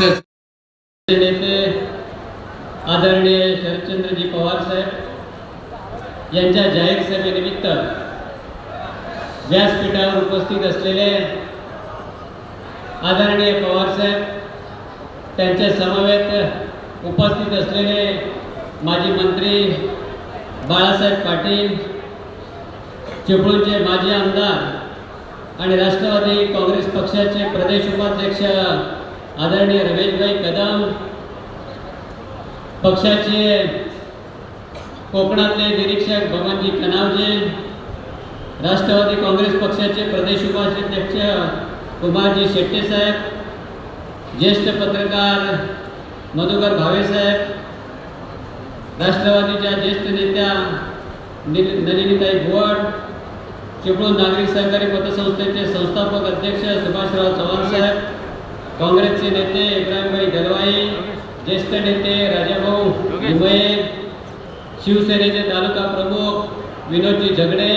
पक्षाचे नेते आदरणीय शरदचंद्रजी पवार साहेब यांच्या जाहीर सभेनिमित्त व्यासपीठावर उपस्थित असलेले आदरणीय पवार साहेब त्यांच्या समवेत उपस्थित असलेले माजी मंत्री बाळासाहेब पाटील चिपळूणचे माजी आमदार आणि राष्ट्रवादी काँग्रेस पक्षाचे प्रदेश उपाध्यक्ष आदरणीय रमेशभाई कदम पक्षाचे कोकणातले निरीक्षक भगवानजी कनावजे राष्ट्रवादी काँग्रेस पक्षाचे प्रदेश उपाध्यक्ष कुमारजी शेट्टे साहेब ज्येष्ठ पत्रकार मधुकर भावे साहेब राष्ट्रवादीच्या ज्येष्ठ नेत्या नि- नलिनीताई भुवड चिपळूण नागरिक सहकारी पतसंस्थेचे संस्थापक अध्यक्ष सुभाषराव चव्हाण साहेब काँग्रेसचे नेते इब्राहिमभाई दलवाई ज्येष्ठ नेते राजाभाऊ लिमये शिवसेनेचे तालुका प्रमुख विनोदजी झगडे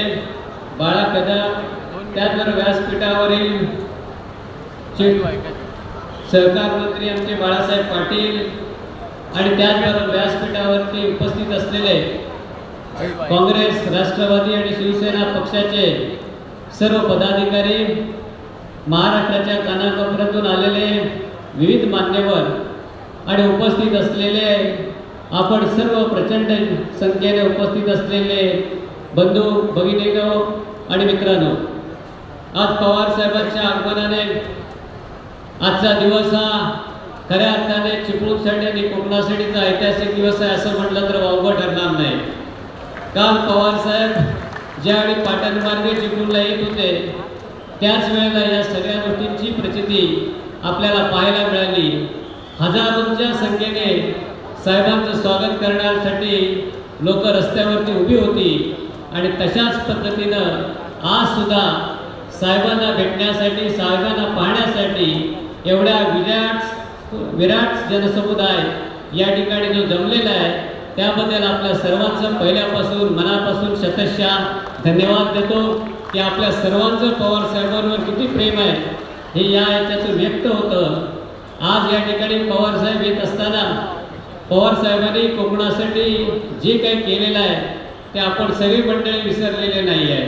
बाळा कदम त्याचबरोबर व्यासपीठावरील सहकार मंत्री आमचे बाळासाहेब पाटील आणि त्याचबरोबर व्यासपीठावरती उपस्थित असलेले काँग्रेस राष्ट्रवादी आणि शिवसेना पक्षाचे सर्व पदाधिकारी महाराष्ट्राच्या कानाकोपऱ्यातून आलेले विविध मान्यवर आणि उपस्थित असलेले आपण सर्व प्रचंड संख्येने उपस्थित असलेले बंधू भगिनीनो आणि मित्रांनो आज पवार साहेबांच्या आगमनाने आजचा दिवस हा खऱ्या अर्थाने चिपळूणसाठी आणि कोकणासाठीचा ऐतिहासिक दिवस आहे असं म्हटलं तर वावगं ठरणार नाही. काल पवार साहेब ज्यावेळी पाटणमार्गे चिपळूणला येत होते त्याच वेळेला या सगळ्या गोष्टींची प्रचिती आपल्याला पाहायला मिळाली. हजारोंच्या संख्येने साहेबांचं स्वागत करण्यासाठी लोक रस्त्यावरती उभी होती आणि तशाच पद्धतीनं आज सुद्धा साहेबांना भेटण्यासाठी साहेबांना पाहण्यासाठी एवढ्या विराट विराट जनसमुदाय या ठिकाणी जो जमलेला आहे त्याबद्दल आपल्या सर्वांचं पहिल्यापासून मनापासून शतशः धन्यवाद देतो की आपल्या सर्वांचं पवार साहेबांवर किती प्रेम आहे. हे या याच्यातून व्यक्त होतं. आज या ठिकाणी पवार साहेब येत असताना पवार साहेबांनी कोकणासाठी जे काही केलेलं आहे ते आपण सगळी मंडळी विसरलेले नाही आहे.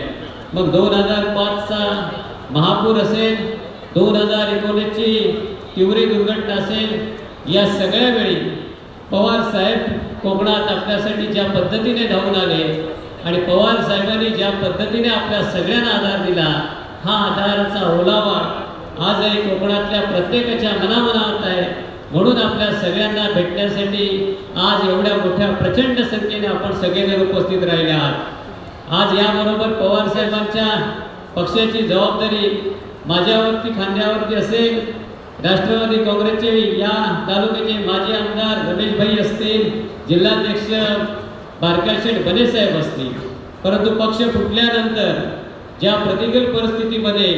मग दोन हजार पाचचा महापूर असेल दोन हजार एकोणीसची तिवरी दुर्घटना असेल या सगळ्या वेळी पवार साहेब कोकणात आपल्यासाठी ज्या पद्धतीने धावून आले आणि पवार साहेबांनी ज्या पद्धतीने आपल्या सगळ्यांना आधार दिला हा आधाराचा ओलावा आजही कोकणातल्या प्रत्येकाच्या मनामनात आहे. म्हणून आपल्या सगळ्यांना भेटण्यासाठी आज एवढ्या मोठ्या प्रचंड संख्येने आपण सगळेजण उपस्थित राहिले आहात. आज याबरोबर पवार साहेबांच्या पक्षाची जबाबदारी माझ्यावरती खांद्यावरती असेल राष्ट्रवादी काँग्रेसचे या तालुक्याचे माजी आमदार रमेशभाई असतील जिल्हाध्यक्ष बारकाशेठ बनेसाहेब असतील. परंतु पक्ष फुटल्यानंतर ज्या प्रतिकूल परिस्थितीमध्ये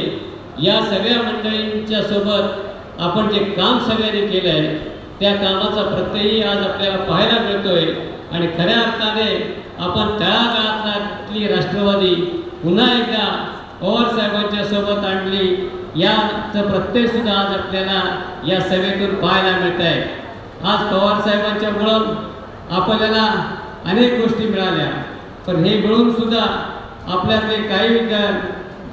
या सगळ्या मंडळींच्या सोबत आपण जे काम सगळ्यांनी केलं आहे त्या कामाचा प्रत्ययही आज आपल्याला पाहायला मिळतोय. आणि खऱ्या अर्थाने आपण तळागाळातली राष्ट्रवादी पुन्हा एकदा पवार साहेबांच्या सोबत आणली याचं प्रत्यय सुद्धा आज आपल्याला या सभेतून पाहायला मिळत आहे आज पवार साहेबांच्यामुळं आपल्याला अनेक गोष्टी मिळाल्या. पण हे मिळून सुद्धा आपल्यातले काही विद्यार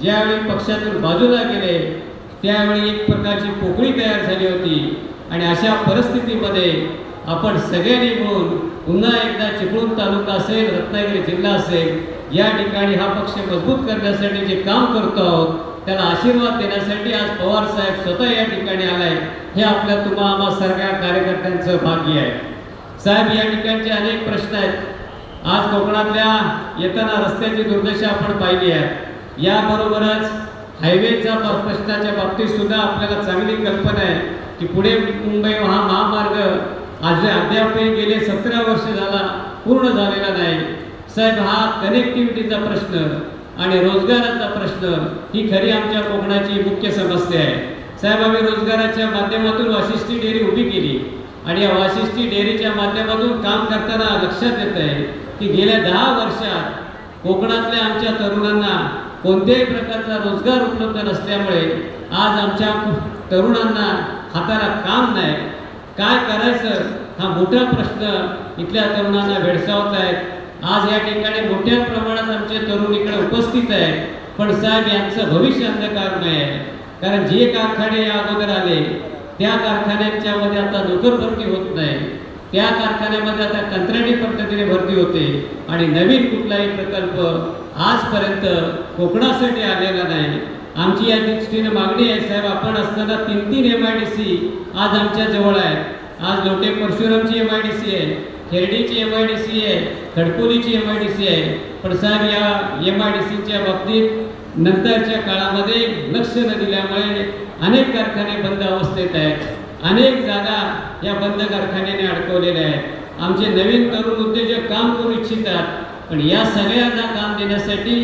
ज्यावेळी पक्षातून बाजूला गेले त्यावेळी एक प्रकारची पोकळी तयार झाली होती. आणि अशा परिस्थितीमध्ये आपण सगळ्यांनी मिळून पुन्हा एकदा चिपळूण तालुका असेल रत्नागिरी जिल्हा असेल या ठिकाणी हा पक्ष मजबूत करण्यासाठी जे काम करतो आहोत त्याला आशीर्वाद देण्यासाठी आज पवार साहेब स्वतः या ठिकाणी आलाय. हे आपल्या तुम्हा आम्हा सगळ्या कार्यकर्त्यांचं भाग्य आहे. साहेब या ठिकाणचे अनेक प्रश्न आहेत. आज कोकणातल्या येताना रस्त्याची दुर्दशा आपण पाहिली आहे. याबरोबरच हायवेचा प्रश्नाच्या बाबतीत सुद्धा आपल्याला चांगली कल्पना आहे की पुणे मुंबई हा महामार्ग आज अद्यापही गेले सतरा वर्ष झाला पूर्ण झालेला नाही. साहेब हा कनेक्टिव्हिटीचा प्रश्न आणि रोजगाराचा प्रश्न ही खरी आमच्या कोकणाची मुख्य समस्या आहे. साहेब आम्ही रोजगाराच्या माध्यमातून वाशिष्ठी डेअरी उभी केली. आणि या वाशिष्ठी डेअरीच्या माध्यमातून काम करताना लक्षात येत आहे की गेल्या दहा वर्षात कोकणातल्या आमच्या तरुणांना कोणत्याही प्रकारचा रोजगार उपलब्ध नसल्यामुळे आज आमच्या तरुणांना हाताला काम नाही. काय करायचं? हा मोठा प्रश्न इथल्या तरुणांना भेडसावत आहेत. आज या ठिकाणी मोठ्या प्रमाणात आमचे तरुण इकडे उपस्थित आहेत. पण साहेब यांचं भविष्य अंधकारमय आहे. कारण जे कारखाने या अगोदर आले त्या कारखान्यांच्या मध्ये आता नोकर भरती होत नाही त्या कारखान्यामध्ये आता कंत्राटी पद्धतीने भरती होते आणि नवीन कुठलाही प्रकल्प आजपर्यंत कोकणासाठी आलेला नाही. आमची या दृष्टीने मागणी आहे साहेब आपण असताना तीन तीन एम आय डी सी आज आमच्या जवळ आहेत. आज लोटे परशुरामची एम आय डी सी आहे खेरडीची एम आय डी सी आहे खडकोलीची एम आय डी सी आहे. पण साहेब या एम आय डी सीच्या बाबतीत नंतरच्या काळामध्ये लक्ष न दिल्यामुळे अनेक कारखाने बंद अवस्थेत आहेत. अनेक जागा या बंद कारखान्याने अडकवलेल्या आहेत. आमचे नवीन तरुण उद्योजक काम करू इच्छितात पण या सगळ्यांना काम देण्यासाठी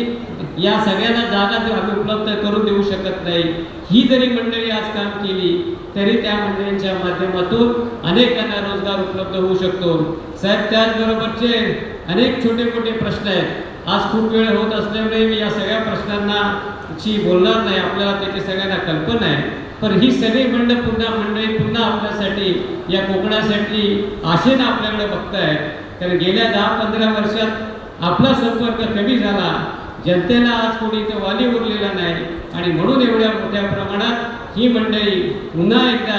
या सगळ्यांना जागा जर आम्ही उपलब्ध करून देऊ शकत नाही ही जरी मंडळी आज काम केली तरी त्या मंडळींच्या माध्यमातून अनेकांना रोजगार उपलब्ध होऊ शकतो. साहेब त्याचबरोबरचे अनेक छोटे मोठे प्रश्न आहेत. आज खूप वेळ होत असल्यामुळे मी या सगळ्या प्रश्नांना ची बोलणार नाही आपल्याला त्याची सगळ्यांना कल्पना आहे. पण ही सगळी मंडळ पुन्हा मंडळी पुन्हा आपल्यासाठी या कोकणासाठी आशेनं आपल्याकडे बघतायत. कारण गेल्या दहा पंधरा वर्षात आपला संपर्क कमी झाला. जनतेला आज कोणी इथं वाली उरलेला नाही. आणि म्हणून एवढ्या मोठ्या प्रमाणात ही मंडळी पुन्हा एकदा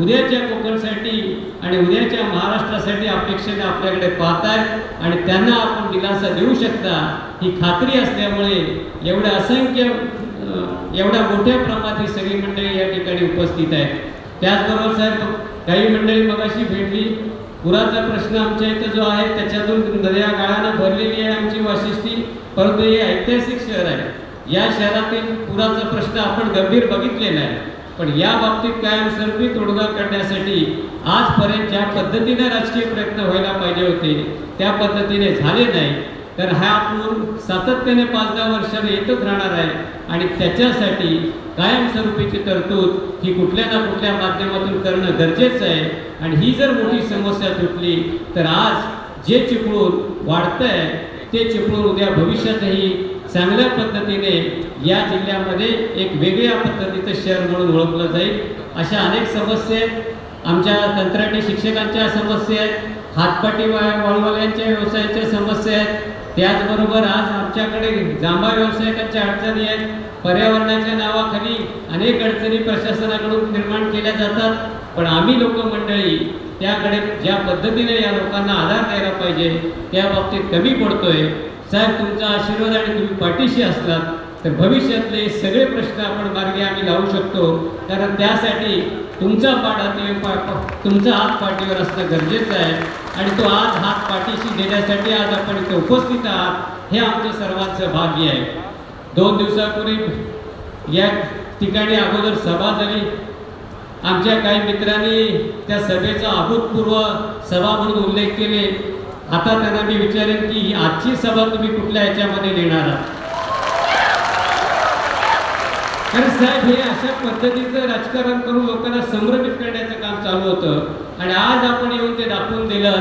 उद्याच्या कोकणसाठी आणि उद्याच्या महाराष्ट्रासाठी अपेक्षेने आपल्याकडे पाहत आहेत आणि त्यांना आपण दिलासा देऊ शकता ही खात्री असल्यामुळे एवढ्या असंख्य एवढ्या मोठ्या प्रमाणात ही सगळी मंडळी या ठिकाणी उपस्थित आहेत. त्याचबरोबर साहेब काही मंडळी मगाशी भेटली. पुराचा प्रश्न आमच्या इथं जो आहे त्याच्यातून नद्या गाळानं भरलेली आहे आमची वाशिष्ठी. परंतु हे ऐतिहासिक शहर आहे. या शहरातील पुराचा प्रश्न आपण गंभीर बघितलेला आहे. पण या बाबतीत कायमस्वरूपी तोडगा करण्यासाठी आजपर्यंत ज्या पद्धतीने राजकीय प्रयत्न व्हायला पाहिजे होते त्या पद्धतीने झाले नाही. तर हा पूर सातत्याने पाच दहा वर्षाने येतच राहणार आहे आणि त्याच्यासाठी कायमस्वरूपीची तरतूद ही कुठल्या ना कुठल्या माध्यमातून करणं गरजेचं आहे. आणि ही जर मोठी समस्या सुटली तर आज जे चिपळूण वाढतंय ते चिपळूण उद्या भविष्यातही चांगल्या पद्धतीने या जिल्ह्यामध्ये एक वेगळ्या पद्धतीचं शहर म्हणून ओळखलं जाईल. अशा अनेक समस्या आहेत. आमच्या कंत्राटी शिक्षकांच्या समस्या आहेत. हातपाटी वा- वाळवाल्यांच्या व्यवसायाच्या समस्या आहेत. त्याचबरोबर आज आमच्याकडे जांभा व्यावसायिकांच्या अडचणी आहेत. पर्यावरणाच्या नावाखाली अनेक अडचणी प्रशासनाकडून निर्माण केल्या जातात. पण आम्ही लोक मंडळी त्याकडे ज्या पद्धतीने या लोकांना आधार द्यायला पाहिजे त्या बाबतीत कमी पडतोय. साहेब तुमचा आशीर्वाद आणि तुम्ही पाठीशी असलात तर भविष्यातले सगळे प्रश्न आपण मार्गी आम्ही लावू शकतो. कारण त्यासाठी तुमचा पाठ हाती पा- पा- तुमचा हात पाठीवर असणं गरजेचं आहे. आणि तो आज हात पाठीशी देण्यासाठी आज आपण इथे उपस्थित आहात हे आमचं सर्वांचं भाग्य आहे. दोन दिवसापूर्वी या ठिकाणी अगोदर सभा झाली. आमच्या काही मित्रांनी त्या सभेचा अभूतपूर्व सभा म्हणून उल्लेख केले. आता त्यांना मी विचारेन की ही आजची सभा तुम्ही कुठल्या याच्यामध्ये नेणार आहात? कारण साहेब हे अशा पद्धतीचं राजकारण करून लोकांना संभ्रमित करण्याचं काम चालू होतं. आणि आज आपण येऊन ते दाखवून दिलं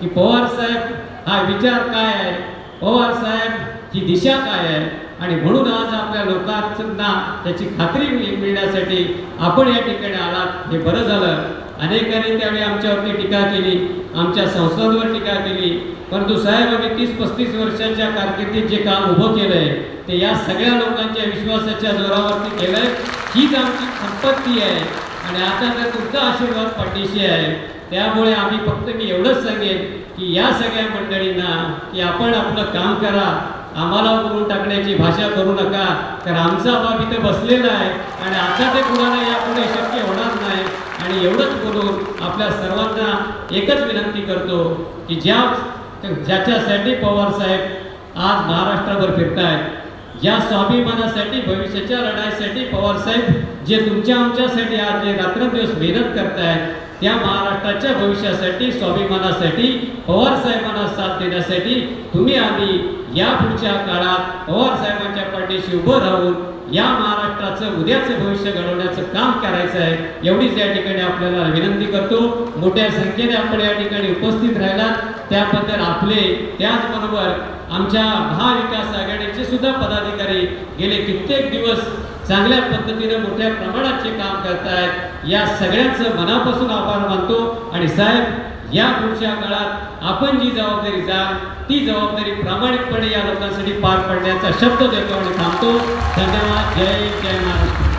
की पवार साहेब हा विचार काय आहे? पवार साहेब ही दिशा काय आहे? आणि म्हणून आज आपल्या लोकांना त्याची खात्री मिळ- मिळण्यासाठी आपण या ठिकाणी आलात. हे बरं झालं. अनेकांनी त्यावेळी आमच्यावरती टीका केली आमच्या संस्थांवर टीका केली. परंतु साहेब आम्ही तीस पस्तीस वर्षाच्या कारकिर्दीत जे काम उभं केलंय ते या सगळ्या लोकांच्या विश्वासाच्या जोरावरती केलंय. हीच आमची संपत्ती आहे. आणि आता तर तुमचा आशीर्वाद पाठीशी आहे. त्यामुळे आम्ही फक्त मी एवढंच सांगेन की या सगळ्या मंडळींना की आपण आपलं काम करा. आम्हाला बोलून टाकण्याची भाषा करू नका. तर आमचा बाब इथे बसलेला आहे. आणि आता ते कुणाला यापुढे शक्य होणार नाही. आणि एवढंच बोलून आपल्या सर्वांना एकच विनंती करतो की ज्या ज्याच्यासाठी पवार साहेब आज महाराष्ट्राभर फिरतायत या स्वाभिमानासाठी भविष्याच्या लढाईसाठी पवार साहेब जे तुमच्या आमच्यासाठी आज जे रात्रंदिवस मेहनत करतायत त्या महाराष्ट्राच्या भविष्यासाठी स्वाभिमानासाठी पवार साहेबांना साथ देण्यासाठी तुम्ही आम्ही या पुढच्या काळात पवार साहेबांच्या पाठीशी उभं राहून या महाराष्ट्राचं उद्याचं भविष्य घडवण्याचं काम करायचं आहे एवढीच या ठिकाणी आपल्याला विनंती करतो. मोठ्या संख्येने आपण या ठिकाणी उपस्थित राहिला. त्याबद्दल आपले त्याचबरोबर आमच्या महाविकास आघाडीचे सुद्धा पदाधिकारी गेले कित्येक दिवस चांगल्या पद्धतीने मोठ्या प्रमाणात जे काम करतायत या सगळ्यांचं मनापासून आभार मानतो. आणि साहेब या पुढच्या काळात आपण जी जबाबदारी जाल ती जबाबदारी प्रामाणिकपणे या लोकांसाठी पार पडण्याचा शब्द देतो आणि थांबतो. धन्यवाद. जय जय महाराष्ट्र.